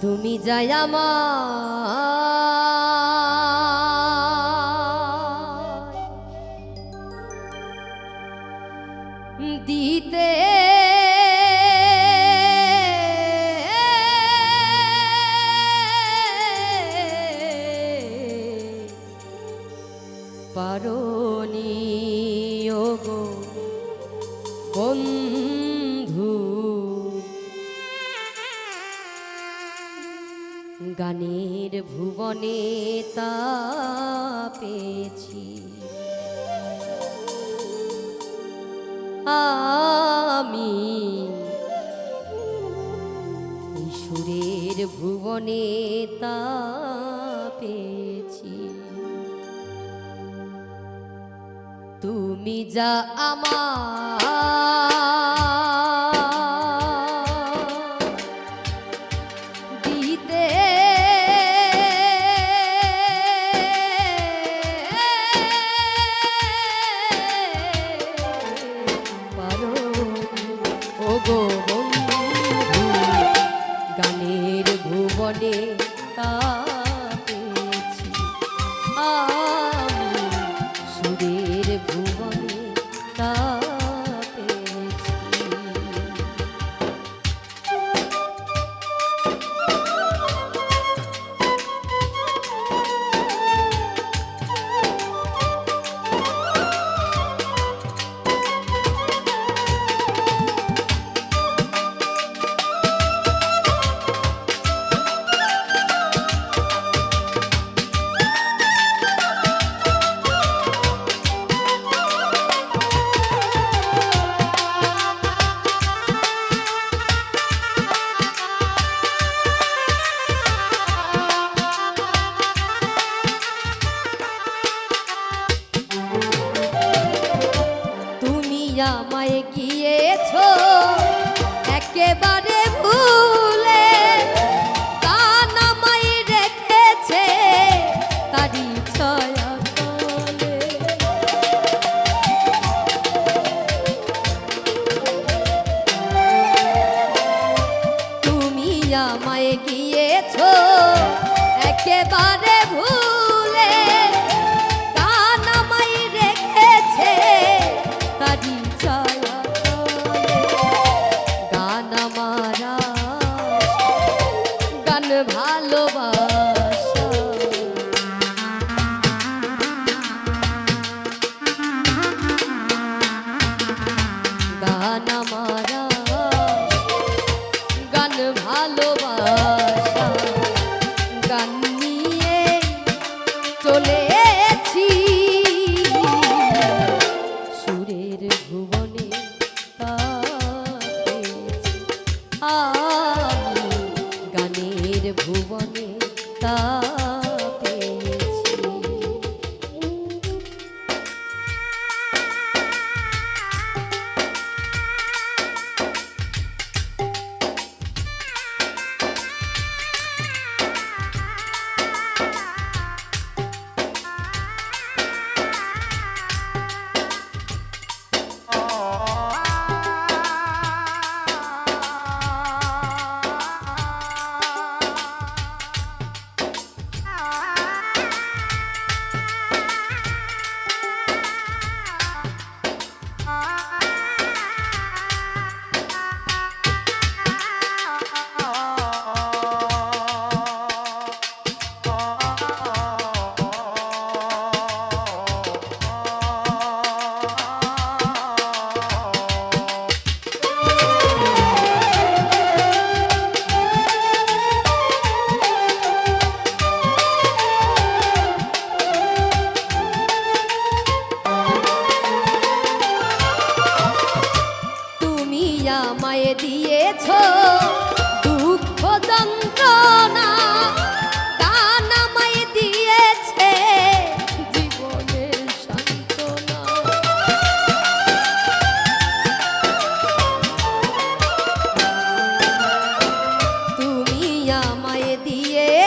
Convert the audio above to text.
তুমি যাই আমার দিতে? পারনি গানের ভুবনে তা পেয়েছি। আমি সুরের ভুবনে তা পেয়েছি। তুমি যা আমার তা আমায় গিয়েছো একেবারে ভুলে। কান আমায় রেখেছে তারি ছায়া তুমি আমায় গিয়েছো একেবারে গান আমার